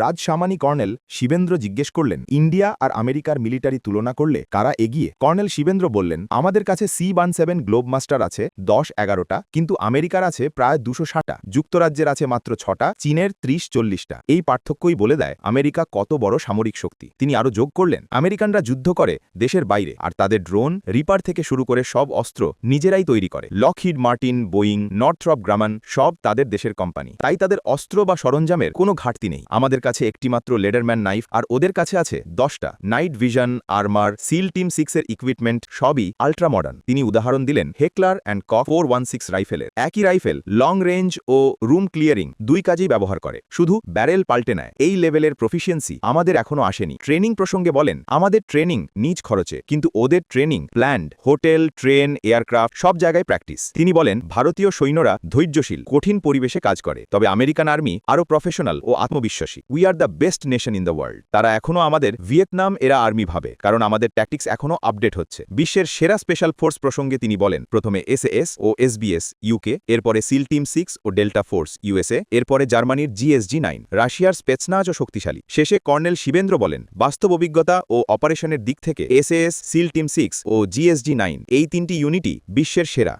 রাজসামানি colonel Shibendra জিজ্ঞেস করলেন, India আর আমেরিকার মিলিটারি তুলনা করলে কারা এগিয়ে? কর্নেল শিবেন্দ্র বললেন, আমাদের কাছে C one seven globe master আছে দশ এগারোটা, কিন্তু আমেরিকার আছে প্রায় দুশো ষাটা যুক্তরাজ্যের আছে মাত্র ছটা, চীনের ত্রিশ চল্লিশটা। এই পার্থক্যই বলে দেয় আমেরিকা কত বড় সামরিক শক্তি। তিনি আরও যোগ করলেন, আমেরিকানরা যুদ্ধ করে দেশের বাইরে, আর তাদের ড্রোন, রিপার থেকে শুরু করে সব অস্ত্র নিজেরাই তৈরি করে। Lockheed Martin, Boeing, Northrop Grumman সব তাদের দেশের কোম্পানি। তাই তাদের অস্ত্র বা সরঞ্জামের কোনো ঘাটতি নেই। আমাদের কাছে একটিমাত্র লেডারম্যান নাইফ আর ওদের কাছে আছে দশটা। Night vision, armour, SEAL team সিক্সের ইকুইপমেন্ট সবই আল্ট্রা মডার্ন তিনি উদাহরণ দিলেন Heckler and Koch four one six রাইফেলের। একই রাইফেল, লং রেঞ্জ ও রুম ক্লিয়ারিং দুই কাজেই ব্যবহার করে। শুধু ব্যারেল পাল্টে নেয়। এই লেভেলের প্রফিসিয়েন্সি আমাদের এখনও আসেনি। ট্রেনিং প্রসঙ্গে বলেন, আমাদের ট্রেনিং নিজ খরচে, কিন্তু ওদের training planned, hotel, train, aircraft সব জায়গায় প্র্যাকটিস। তিনি বলেন, ভারতীয় সৈন্যরা ধৈর্যশীল, কঠিন পরিবেশে কাজ করে, তবে আমেরিকান আর্মি আরও প্রফেশনাল ও আত্মবিশ্বাসী। We are the best nation in the world তারা এখনও আমাদের ভিয়েতনাম এরা আর্মি ভাবে, কারণ আমাদের ট্যাকটিক্স এখনও আপডেট হচ্ছে। বিশ্বের সেরা স্পেশাল ফোর্স প্রসঙ্গে তিনি বলেন, প্রথমে এসএএস ও এসবিএস ইউকে এরপরে সিল টিম সিক্স ও ডেল্টা ফোর্স ইউএসএ এরপরে জার্মানির জিএসজি নাইন রাশিয়ার স্পেচনাজও শক্তিশালী। শেষে কর্নেল শিবেন্দ্র বলেন, বাস্তব অভিজ্ঞতা ও অপারেশনের দিক থেকে এসএএস সিল টিম সিক্স ও জিএসজি নাইন এই তিনটি ইউনিটই বিশ্বের সেরা।